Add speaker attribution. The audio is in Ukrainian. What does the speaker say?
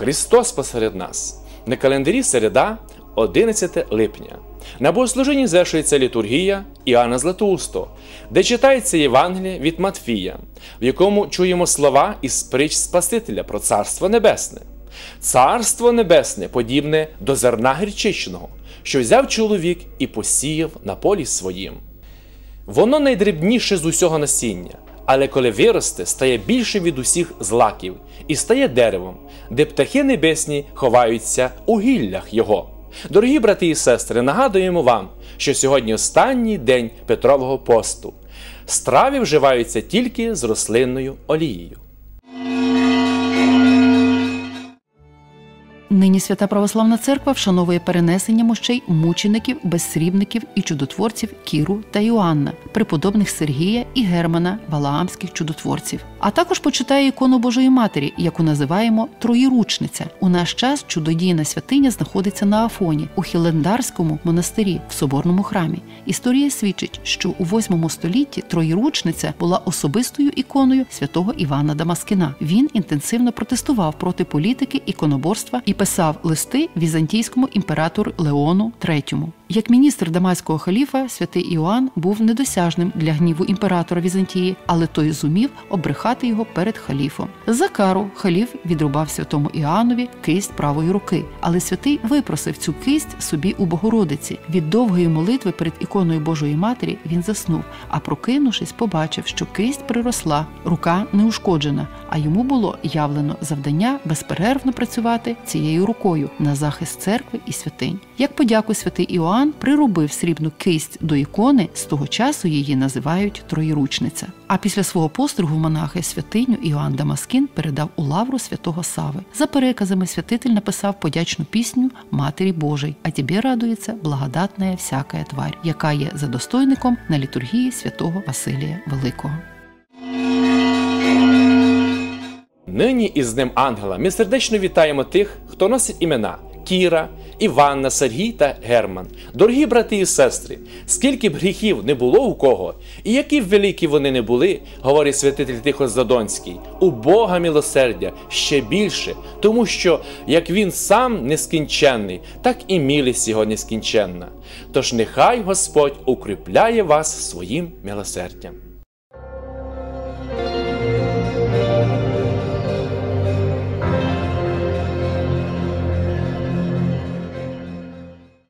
Speaker 1: Христос посеред нас. На календарі середа, 11 липня. На богослуженні звершується літургія Іоанна Златоусто, де читається Євангеліє від Матфія, в якому чуємо слова із притч Спасителя про Царство Небесне. Царство Небесне подібне до зерна гречичного, що взяв чоловік і посіяв на полі своїм. Воно найдрібніше з усього насіння, але коли виросте, стає більшим від усіх злаків і стає деревом, де птахи небесні ховаються у гіллях його. Дорогі брати і сестри, нагадуємо вам, що сьогодні останній день Петрового посту. Страви вживаються тільки з рослинною олією.
Speaker 2: Нині свята православна церква вшановує перенесення мощей мучеників, безсрібників і чудотворців Кіру та Іоанна, преподобних Сергія і Германа, Валаамських чудотворців. А також почитає ікону Божої Матері, яку називаємо Троєручниця. У наш час чудодійна святиня знаходиться на Афоні у Хілендарському монастирі в соборному храмі. Історія свідчить, що у 8 столітті Троєручниця була особистою іконою святого Івана Дамаскина. Він інтенсивно протестував проти політики, іконоборства і писав листи візантійському імператору Леону III. Як міністр дамаського халіфа, святий Іоанн був недосяжним для гніву імператора Візантії, але той зумів обрехати його перед халіфом. За кару халіф відрубав святому Іоаннові кисть правої руки, але святий випросив цю кисть собі у Богородиці. Від довгої молитви перед іконою Божої Матері він заснув, а прокинувшись, побачив, що кисть приросла, рука не ушкоджена, а йому було явлено завдання безперервно працювати цією рукою на захист церкви і святинь. Як подяку святий Іоанн приробив срібну кисть до ікони, з того часу її називають Троєручниця. А після свого постригу монахи святиню Іоанн Дамаскін передав у лавру святого Сави. За переказами святитель написав подячну пісню Матері Божій, а тобі радується благодатна всяка тварь, яка є за достойником на літургії святого Василія Великого.
Speaker 1: Нині із Днем Ангела ми сердечно вітаємо тих, хто носить імена Кіра, Іванна, Сергій та Герман. Дорогі брати і сестри, скільки б гріхів не було у кого, і які б великі вони не були, говорить святитель Тихо Задонський, у Бога милосердя ще більше, тому що як він сам нескінченний, так і милість його нескінченна. Тож нехай Господь укріпляє вас своїм милосердям.